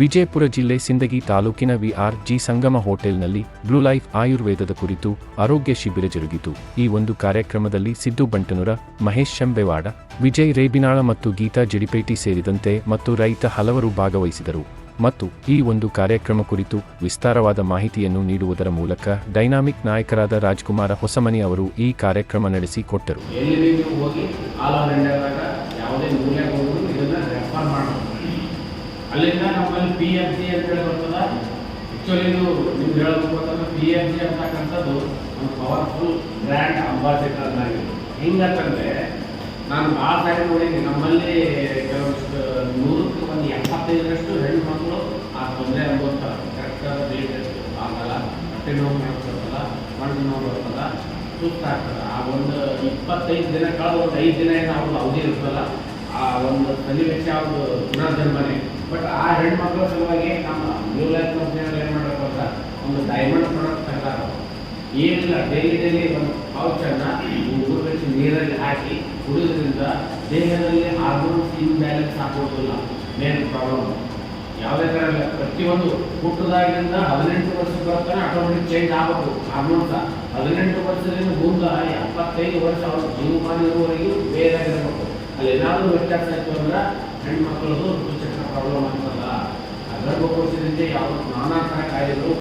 ವಿಜಯಪುರ ಜಿಲ್ಲೆ ಸಿಂದಗಿ ತಾಲೂಕಿನ VR G ಸಂಗಮ ಹೋಟೆಲ್ನಲ್ಲಿ ಬ್ಲೂ ಲೈಫ್ ಆಯುರ್ವೇದದ ಕುರಿತು ಆರೋಗ್ಯ ಶಿಬಿರ ಜರುಗಿತು. ಈ ಒಂದು ಕಾರ್ಯಕ್ರಮದಲ್ಲಿ ಸಿದ್ದು ಬಂಟನುರ, ಮಹೇಶ್ ಶಂಬೆವಾಡ, ವಿಜಯ್ ರೇಬಿನಾಳ ಮತ್ತು ಗೀತಾ ಜಡಿಪೇಟಿ ಸೇರಿದಂತೆ ಮತ್ತು ರೈತ ಹಲವರು ಭಾಗವಹಿಸಿದರು. ಮತ್ತು ಈ ಒಂದು ಕಾರ್ಯಕ್ರಮ ಕುರಿತು ವಿಸ್ತಾರವಾದ ಮಾಹಿತಿಯನ್ನು ನೀಡುವುದರ ಮೂಲಕ ಡೈನಾಮಿಕ್ ನಾಯಕರಾದ ರಾಜ್ಕುಮಾರ ಹೊಸಮನಿ ಅವರು ಈ ಕಾರ್ಯಕ್ರಮ ನಡೆಸಿ ಕೊಟ್ಟರು. ಅಲ್ಲಿಂದ ನಮ್ಮಲ್ಲಿ ಪಿ ಎಫ್ ಸಿ ಅಂತ ಹೇಳಿ ಬರ್ತದ. ಆ್ಯಕ್ಚುಲಿ ಇದು ನಿಮ್ಗೆ ಹೇಳಬೇಕು ಅಂತಂದ್ರೆ ಪಿ ಎಫ್ ಸಿ ಅಂತಕ್ಕಂಥದ್ದು ಒಂದು ಪವರ್ಫುಲ್ ಗ್ರ್ಯಾಂಡ್ ಅಂಬಾಸಿಡರ್ ಆಗಿದೆ ಹೆಂಗಂತಂದ್ರೆ, ನಾನು ಆ ಸಾರಿ ನೋಡೀನಿ ನಮ್ಮಲ್ಲಿ ಕೆಲವಷ್ಟು ನೂರಕ್ಕೆ ಒಂದು ಎಪ್ಪತ್ತೈದರಷ್ಟು ಹೆಣ್ಣು ಮಕ್ಕಳು ಆ ತೊಂದರೆ ಅನುಭವಿಸ್ತಾರೆ. ಕರೆಕ್ಟಾದ ಡೇಟ್ ಆಗಲ್ಲ ಹೊಟ್ಟೆ ನೋವು ಮಾಡ್ತದಲ್ಲ ಮಣ್ಣು ನೋವು ಬರ್ತದ ಸುಸ್ತಾಗ್ತದೆ ಆ ಒಂದು ಇಪ್ಪತ್ತೈದು ದಿನ ಕಳೆದ ಒಂದು ಐದು ದಿನ ಏನು ಅವ್ರದ್ದು ಅವಧಿ ಇರ್ತಲ್ಲ ಆ ಒಂದು ಸನ್ನಿವೇಶ ಅವ್ರದ್ದು ಪುನರ್ಜನ್ಮನೆ. ಬಟ್ ಆ ಹೆಣ್ಮಕ್ಳ ಸಲುವಾಗಿ ನಮ್ಮ ನ್ಯೂ ಲೈಫ್ ಕಂಪ್ನಿಯವ್ರು ಏನು ಮಾಡಬೇಕು ಅಂತ ಒಂದು ಡೈಮಂಡ್ ಪ್ರಾಡಕ್ಟ್ ತೆಗ್ದಾರ ಏನಿಲ್ಲ ಡೈಲಿ ಡೈಲಿ ಒಂದು ಪೌಚನ್ನು ಮೂರು ಗಂಟೆ ನೀರಲ್ಲಿ ಹಾಕಿ ಕುಡಿಯೋದ್ರಿಂದ ದೇಹದಲ್ಲಿ ಹಾರ್ಮೋನ್ಸ್ ಇನ್ಬ್ಯಾಲೆನ್ಸ್ ಆಗೋದಿಲ್ಲ ಮೇನ್ ಪ್ರಾಬ್ಲಮ್ ಯಾವುದೇ ಥರ ಇಲ್ಲ. ಪ್ರತಿಯೊಂದು ಹುಟ್ಟದಾಗಿಂದ ಹದಿನೆಂಟು ವರ್ಷದ ತನಕ ಆಟೋಮೆಟಿಕ್ ಚೇಂಜ್ ಆಗಬೇಕು. ಹಾರ್ಮೋನ್ಸ ಹದಿನೆಂಟು ವರ್ಷದಿಂದ ಮುಂದೆ ಎಪ್ಪತ್ತೈದು ವರ್ಷ ಅವ್ರ ಜೀವಮಾನ ಇರುವವರೆಗೂ ಬೇರೆ ಆಗಿರಬೇಕು. ಅಲ್ಲಿ ಏನಾದರೂ ವ್ಯತ್ಯಾಸ ಆಯಿತು ಅಂದ್ರೆ ಹೆಣ್ಮಕ್ಳದು ಋತುಚಕ್ರ ಪ್ರಾಬ್ಲಮ್ ಆಗ್ತದ ಗರ್ಭಕೋಶದಿಂದ ಯಾವ ನಾನಾ ಥರ ಕಾಯಿಲೆಗಳು